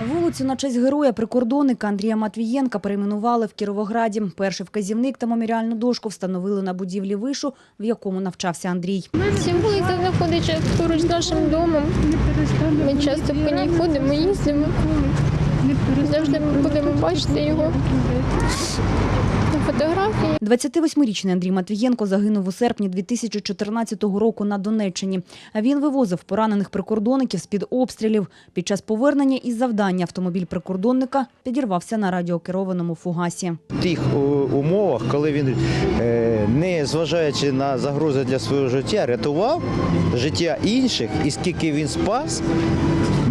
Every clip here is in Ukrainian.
вулицю на честь героя прикордонника Андрія Матвієнка перейменували в Кіровограді. Перший вказівник та меморіальну дошку встановили на будівлі вишу, в якому навчався Андрій. Вулиця знаходиться поруч з нашим домом. Ми часто по ній ходимо, їздимо. Завжди ми будемо бачити його фотографії. 28-річний Андрій Матвієнко загинув у серпні 2014 року на Донеччині. А Він вивозив поранених прикордонників з-під обстрілів. Під час повернення із завдання автомобіль прикордонника підірвався на радіокерованому фугасі. В тих е, умовах, коли він, е, не зважаючи на загрози для свого життя, рятував життя інших, і скільки він спас,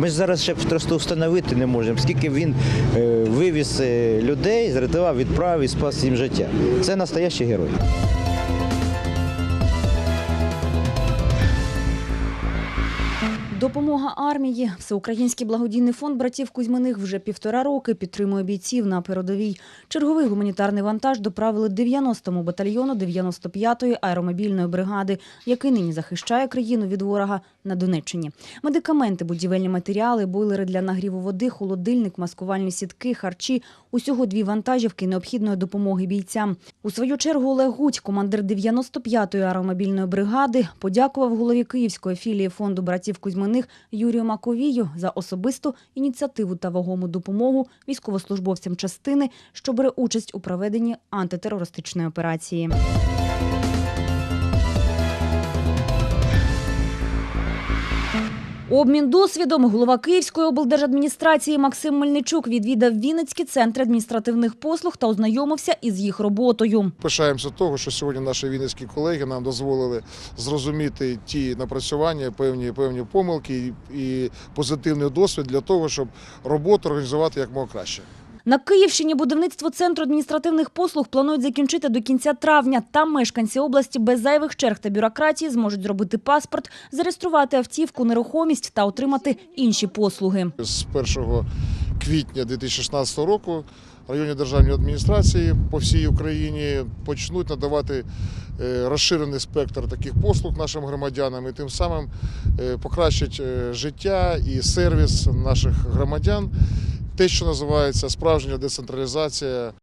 ми ж зараз ще просто встановити не можемо, скільки він е, вивіз е, людей, зрятував, відправив і спас їм життя. Це настоящий герой. Допомога армії. Всеукраїнський благодійний фонд братів Кузьминих вже півтора роки підтримує бійців на передовій. Черговий гуманітарний вантаж доправили 90-му батальйону 95-ї аеромобільної бригади, який нині захищає країну від ворога на Донеччині. Медикаменти, будівельні матеріали, бойлери для нагріву води, холодильник, маскувальні сітки, харчі – усього дві вантажівки необхідної допомоги бійцям. У свою чергу Олег Гудь, командир 95-ї аеромобільної бригади, подякував голові Київської філії фонду братів Кузьминих Юрію Маковію за особисту ініціативу та вагому допомогу військовослужбовцям частини, що бере участь у проведенні антитерористичної операції. Обмін досвідом голова Київської облдержадміністрації Максим Мельничук відвідав Вінницькі центри адміністративних послуг та ознайомився із їх роботою. Пишаємося того, що сьогодні наші вінницькі колеги нам дозволили зрозуміти ті напрацювання, певні певні помилки і, позитивний досвід для того, щоб роботу організувати якомога краще. На Київщині будівництво центру адміністративних послуг планують закінчити до кінця травня. Там мешканці області без зайвих черг та бюрократії зможуть зробити паспорт, зареєструвати автівку, нерухомість та отримати інші послуги. З 1 квітня 2016 року районні державні адміністрації по всій Україні почнуть надавати е, розширений спектр таких послуг нашим громадянам і тим самим е, покращить е, життя і сервіс наших громадян. Те, що називається справжня децентралізація